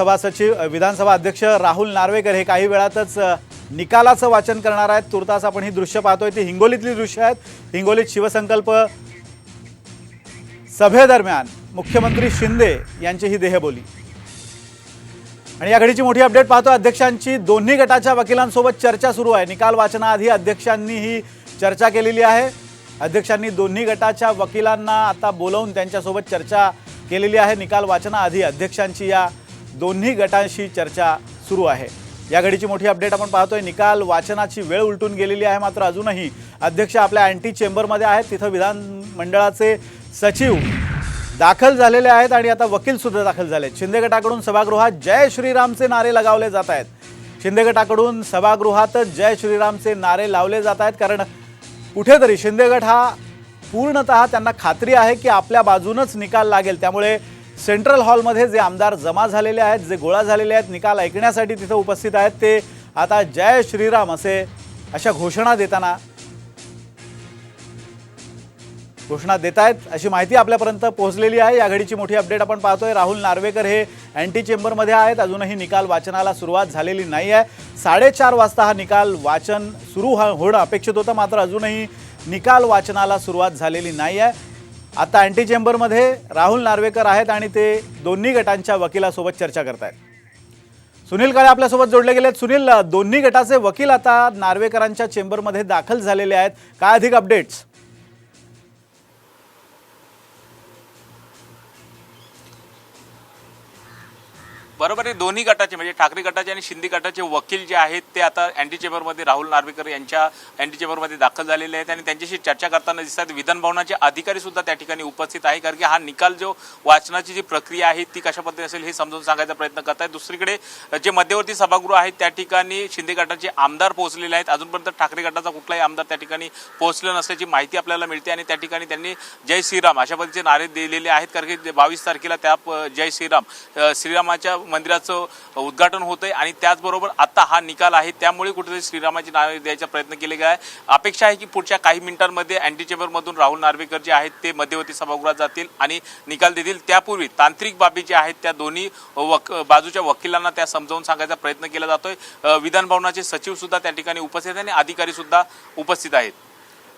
सभा सचिव विधानसभा अध्यक्ष राहुल नार्वेकर हे काही वेळातच निकालाचं वाचन करणार आहेत. तुर्तास आपण ही दृश्य पाहतोय. ती हिंगोलीतली दृश्य आहेत. हिंगोलीत शिवसंकल्प सभेदरम्यान मुख्यमंत्री शिंदे यांची ही देहबोली. आणि या घडीची मोठी अपडेट पाहतो अध्यक्षांची. दोन्ही गटाच्या वकिलांसोबत चर्चा सुरू आहे. निकाल वाचनाआधी अध्यक्षांनी ही चर्चा केलेली आहे. अध्यक्षांनी दोन्ही गटाच्या वकिलांना आता बोलवून त्यांच्यासोबत चर्चा केलेली आहे. निकाल वाचनाआधी अध्यक्षांची या दोन्ही गटांशी चर्चा सुरू आहे. या घडीची मोठी अपडेट आपण पाहतोय. निकाल वाचनाची वेळ उलटून गेलेली आहे मात्र अजूनही अध्यक्ष आपल्या अँटी चेंबरमध्ये आहेत. तिथं विधान मंडळाचे सचिव दाखल झालेले आहेत आणि आता वकील सुद्धा दाखल झाले आहेत शिंदे गटाकडून सभागृहात जय श्रीरामचे नारे लगावले जात आहेत. शिंदे गटाकडून सभागृहातच जय श्रीरामचे नारे लावले जात आहेत. कारण कुठेतरी शिंदे गट हा पूर्णतः त्यांना खात्री आहे की आपल्या बाजूनच निकाल लागेल. त्यामुळे सेंट्रल हॉलमध्ये जे आमदार जमा झालेले आहेत जे गोळा झालेले आहेत निकाल ऐकण्यासाठी तिथं उपस्थित आहेत ते आता जय श्रीराम असे अशा घोषणा देताना घोषणा देत आहेत अशी माहिती आपल्यापर्यंत पोहोचलेली आहे. या घडीची मोठी अपडेट आपण पाहतोय. राहुल नार्वेकर हे अँटी चेंबरमध्ये आहेत. अजूनही निकाल वाचनाला सुरुवात झालेली नाही आहे. साडेचार वाजता हा निकाल वाचन सुरू हो- होणं अपेक्षित होतं. मात्र अजूनही निकाल वाचनाला सुरुवात झालेली नाही आहे. आता अँटी चेंबरमध्ये राहुल नार्वेकर आहेत आणि ते दोन्ही गटांच्या वकिलासोबत चर्चा करत आहेत सुनील काळे आपल्यासोबत जोडले गेले आहेत सुनील दोन्ही गटाचे वकील आता नार्वेकरांच्या चेंबरमध्ये दाखल झालेले आहेत. काय अधिक अपडेट्स बरोबर आहे दोन्ही गटाचे म्हणजे ठाकरे गटाचे आणि शिंदे गटाचे वकील जे आहेत ते आता अँटी चेंबरमध्ये राहुल नार्वेकर यांच्या अँटी चेंबरमध्ये दाखल झालेले आहेत आणि त्यांच्याशी चर्चा करताना दिसतात विधानभवनाचे अधिकारी सुद्धा त्या ठिकाणी उपस्थित आहे कारण की हा निकाल जो वाचनाची जी प्रक्रिया आहे ती कशा पद्धतीने असेल हे समजून सांगायचा प्रयत्न करत आहेत. दुसरीकडे जे मध्यवर्ती सभागृह आहेत त्या ठिकाणी शिंदे गटाचे आमदार पोहोचलेले आहेत. अजूनपर्यंत ठाकरे गटाचा कुठलाही आमदार त्या ठिकाणी पोहोचला नसल्याची माहिती आपल्याला मिळते आणि त्या ठिकाणी त्यांनी जय श्रीराम अशा पद्धतीचे नारे दिलेले आहेत कारण की बावीस तारखेला त्या प- जय श्रीराम श्रीरामाच्या मंदिराचं उद्घाटन होतंय आणि त्याचबरोबर आता हा निकाल आहे. त्यामुळे कुठेतरी श्रीरामाची नावे द्यायचा प्रयत्न केले गेला आहे. अपेक्षा आहे की पुढच्या काही मिनिटांमध्ये अँटी चेंबरमधून राहुल नार्वेकर जे आहेत ते मध्यवर्ती सभागृहात जातील आणि निकाल देतील. त्यापूर्वी तांत्रिक बाबी ज्या आहेत त्या दोन्ही वक बाजूच्या वकिलांना त्या समजावून सांगायचा प्रयत्न केला जातोय. अ, विधान भवनाचे सचिव सुद्धा त्या ठिकाणी उपस्थित आहेत आणि अधिकारी सुद्धा उपस्थित आहेत.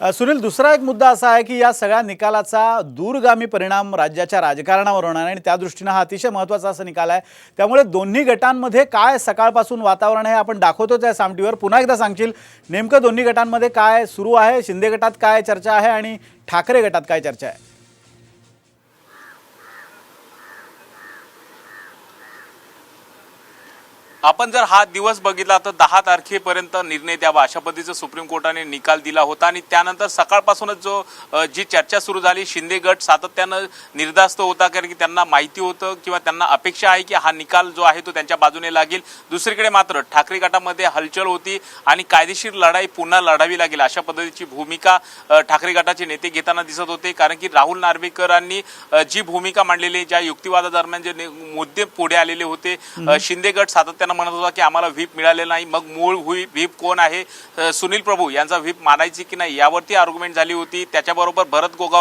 सुनील दुसरा एक मुद्दा असा आहे की या सगळ्या निकालाचा दूरगामी परिणाम राज्याच्या राजकारणावर होणार आहे आणि त्या दृष्टीनं हा अतिशय महत्त्वाचा असा निकाल आहे. त्यामुळे दोन्ही गटांमध्ये काय सकाळपासून वातावरण आहे आपण दाखवतोच आहे सामटीवर. पुन्हा एकदा सांगशील नेमकं दोन्ही गटांमध्ये काय सुरू आहे शिंदे गटात काय चर्चा आहे आणि ठाकरे गटात काय चर्चा आहे? आपण जर हा दिवस बघितला तर दहा तारखेपर्यंत निर्णय द्यावा अशा पद्धतीचा सुप्रीम कोर्टाने निकाल दिला होता आणि त्यानंतर सकाळपासूनच जो जी चर्चा सुरू झाली शिंदे गट सातत्यानं निर्धास्त होता कारण की त्यांना माहिती होतं किंवा त्यांना अपेक्षा आहे की हा निकाल जो आहे तो त्यांच्या बाजूने लागेल. दुसरीकडे मात्र ठाकरे गटामध्ये हलचल होती आणि कायदेशीर लढाई पुन्हा लढावी लागेल अशा पद्धतीची भूमिका ठाकरे गटाचे नेते घेताना दिसत होते. कारण की राहुल नार्वेकरांनी जी भूमिका मांडलेली ज्या युक्तिवादादरम्यान जे मुद्दे पुढे आलेले होते शिंदे गट सातत्यानं म्हणत होता की आम्हाला व्हीप मिळाले नाही. मग मूळ व्हीप कोण आहे? सुनील प्रभू यांचा व्हीप मानायची की नाही यावरती आर्ग्युमेंट झाली होती. त्याच्याबरोबर भरत गोगाव